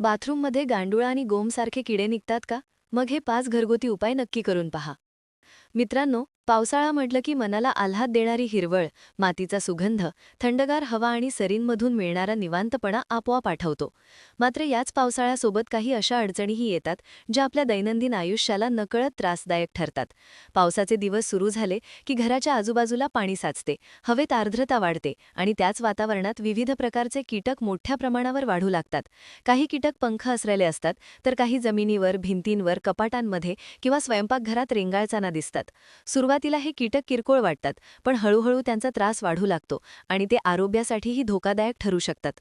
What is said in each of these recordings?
बाथरूममध्ये गांडुळा आणि गोमसारखे किडे निघतात का? मग हे पाच घरगुती उपाय नक्की करून पहा. मित्रांनो पावसाळा म्हटलं की मनाला आल्हाद देणारी हिरवळ मातीचा सुगंध थंडगार हवा आणि सरींमधून मिळणारा निवांतपणा आपोआप आठवतो. मात्र याच पावसाळ्यासोबत काही अशा अडचणीही येतात ज्या आपल्या दैनंदिन आयुष्याला नकळत त्रासदायक ठरतात. पावसाचे दिवस सुरू झाले की घराच्या आजूबाजूला पाणी साचते हवेत आर्द्रता वाढते आणि त्याच वातावरणात विविध प्रकारचे कीटक मोठ्या प्रमाणावर वाढू लागतात. काही कीटक पंख असलेले असतात तर काही जमिनीवर भिंतींवर कपाटांमध्ये किंवा स्वयंपाकघरात रेंगाळताना दिसतात. सुरुवातीला हे कीटक किरकोळ वाटतात पण हळूहळू त्यांचा त्रास वाढू लागतो आणि ते आरोग्यासाठीही धोकादायक ठरू शकतात.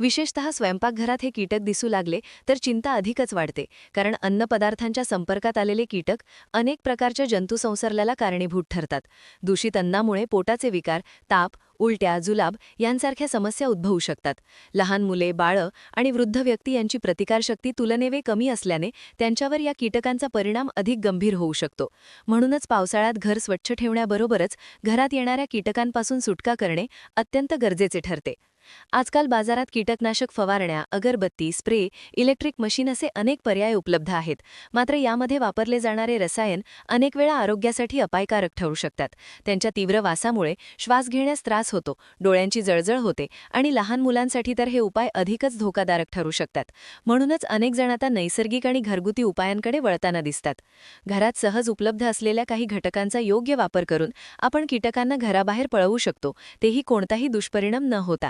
विशेषतः स्वयंपाकघरात हे कीटक दिसू लागले तर चिंता अधिकच वाढते. कारण अन्नपदार्थांच्या संपर्कात आलेले कीटक अनेक प्रकारच्या जंतुसंसर्गाला कारणीभूत ठरतात. दूषित अन्नामुळे पोटाचे विकार ताप उलट्या जुलाब यांसारख्या समस्या उद्भवू शकतात. लहान मुले बाळं आणि वृद्ध व्यक्ती यांची प्रतिकारशक्ती तुलनेवे कमी असल्याने त्यांच्यावर या कीटकांचा परिणाम अधिक गंभीर होऊ शकतो. म्हणूनच पावसाळ्यात घर स्वच्छ ठेवण्याबरोबरच घरात येणाऱ्या कीटकांपासून सुटका करणे अत्यंत गरजेचे ठरते. आजकाल बाजारात कीटकनाशक फवारण्या अगरबत्ती स्प्रे इलेक्ट्रिक मशीन असे अनेक पर्याय उपलब्ध आहेत. मात्र यामध्ये वापरले जाणारे रसायन अनेक वेळा आरोग्यासाठी अपायकारक ठरू शकतात. त्यांच्या तीव्र वासामुळे श्वास घेण्यास त्रास होतो डोळ्यांची जळजळ होते आणि लहान मुलांसाठी तर हे उपाय अधिकच धोकादायक ठरू शकतात. म्हणूनच अनेक जण आता नैसर्गिक आणि घरगुती उपायांकडे वळताना दिसतात. घरात सहज उपलब्ध असलेल्या काही घटकांचा योग्य वापर करून आपण कीटकांना घराबाहेर पळवू शकतो तेही कोणताही दुष्परिणाम न होता.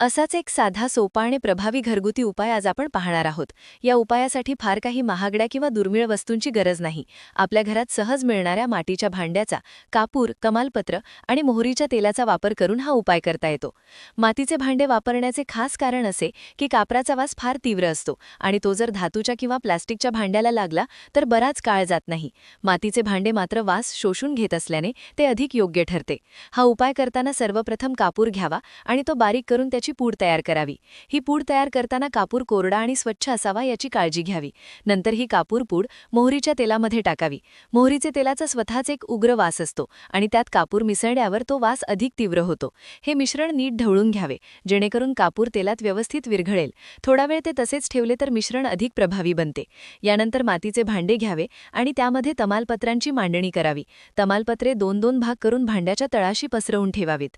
असाच एक साधा सोपा आणि प्रभावी घरगुती उपाय आज आपण पाहणार आहोत. या उपायासाठी फार काही महागड्या किंवा दुर्मिळ वस्तूंची गरज नाही. आपल्या घरात सहज मिळणाऱ्या मातीच्या भांड्याचा कापूर कमालपत्र आणि मोहरीच्या तेलाचा वापर करून हा उपाय करता येतो. मातीचे भांडे वापरण्याचे खास कारण असे की कापराचा वास फार तीव्र असतो आणि तो जर धातूच्या किंवा प्लास्टिकच्या भांड्याला लागला तर बराच काळ जात नाही. मातीचे भांडे मात्र वास शोषून घेत असल्याने ते अधिक योग्य ठरते. हा उपाय करताना सर्वप्रथम कापूर घ्यावा आणि तो बारीक करून त्याची पूड तयार करावी. ही पूड तयार करताना कापूर कोरडा आणि स्वच्छ असावा याची काळजी घ्यावी. नंतर ही कापूर पूड मोहरीच्या तेलामध्ये टाकावी. मोहरीचे तेलाचा स्वतःच एक उग्र वास असतो आणि त्यात कापूर मिसळण्यावर तो वास अधिक तीव्र होतो. हे मिश्रण नीट ढवळून घ्यावे जेणेकरून कापूर तेलात व्यवस्थित विरघळेल. थोडा वेळ ते तसेच ठेवले तर मिश्रण अधिक प्रभावी बनते. यानंतर मातीचे भांडे घ्यावे आणि त्यामध्ये तमालपत्रांची मांडणी करावी. तमालपत्रे दोन दोन भाग करून भांड्याच्या तळाशी पसरवून ठेवावीत.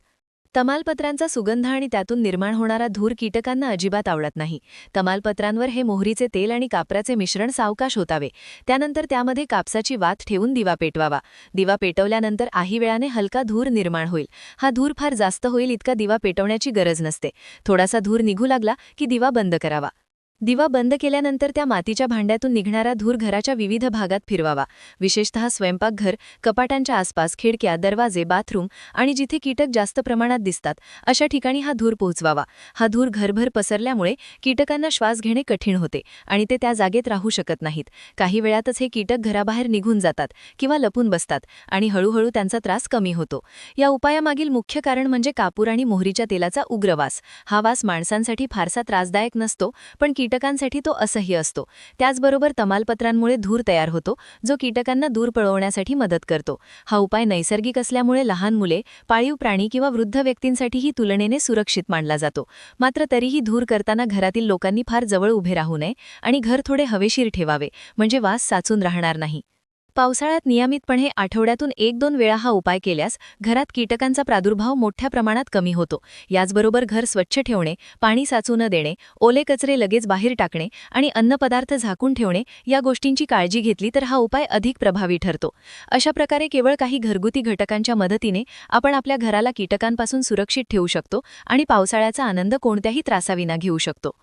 तमालपत्रांचा सुगंध आणि त्यातून निर्माण होणारा धूर कीटकांना अजिबात आवडत नाही. तमालपत्रांवर हे मोहरीचे तेल आणि कापराचे मिश्रण सावकाश होतावे. त्यानंतर त्यामध्ये कापसाची वात ठेवून दिवा पेटवावा. दिवा पेटवल्यानंतर आही वेळाने हलका धूर निर्माण होईल. हा धूर फार जास्त होईल इतका दिवा पेटवण्याची गरज नसते. थोडासा धूर निघू लागला की दिवा बंद करावा. दिवा बंद केल्यानंतर त्या मातीच्या भांड्यातून निघणारा धूर घराच्या विविध भागात फिरवावा. विशेषतः स्वयंपाकघर कपाटांच्या आसपास खिडक्या दरवाजे बाथरूम आणि जिथे कीटक जास्त प्रमाणात दिसतात अशा ठिकाणी हा धूर पोहोचवावा. हा धूर घरभर पसरल्यामुळे कीटकांना श्वास घेणे कठीण होते आणि ते त्या जागेत राहू शकत नाहीत. काही वेळातच हे कीटक घराबाहेर निघून जातात किंवा लपून बसतात आणि हळूहळू त्यांचा त्रास कमी होतो. या उपायामागील मुख्य कारण म्हणजे कापूर आणि मोहरीच्या तेलाचा उग्रवास हा वास माणसांसाठी फारसा त्रासदायक नसतो पण कीटकांसाठी तो असह्य असतो. त्याचबरोबर तमालपत्रांमुळे धूर तयार होतो जो कीटकांना दूर पळवण्यासाठी मदत करतो. हा उपाय नैसर्गिक असल्यामुळे लहान मुले पाळीव प्राणी किंवा वृद्ध व्यक्तींसाठीही तुलनेने सुरक्षित मानला जातो. मात्र तरीही धूर करताना घरातील लोकांनी फार जवळ उभे राहू नये आणि घर थोडे हवेशीर ठेवावे म्हणजे वास साचून राहणार नाही. पावसाळ्यात नियमितपणे आठवड्यातून एक दोन वेळा हा उपाय केल्यास घरात कीटकांचा प्रादुर्भाव मोठ्या प्रमाणात कमी होतो. याचबरोबर घर स्वच्छ ठेवणे पाणी साचू न देणे ओले कचरे लगेच बाहेर टाकणे आणि अन्नपदार्थ झाकून ठेवणे या गोष्टींची काळजी घेतली तर हा उपाय अधिक प्रभावी ठरतो. अशा प्रकारे केवळ काही घरगुती घटकांच्या मदतीने आपण आपल्या घराला कीटकांपासून सुरक्षित ठेवू शकतो आणि पावसाळ्याचा आनंद कोणत्याही त्रासाविना घेऊ शकतो.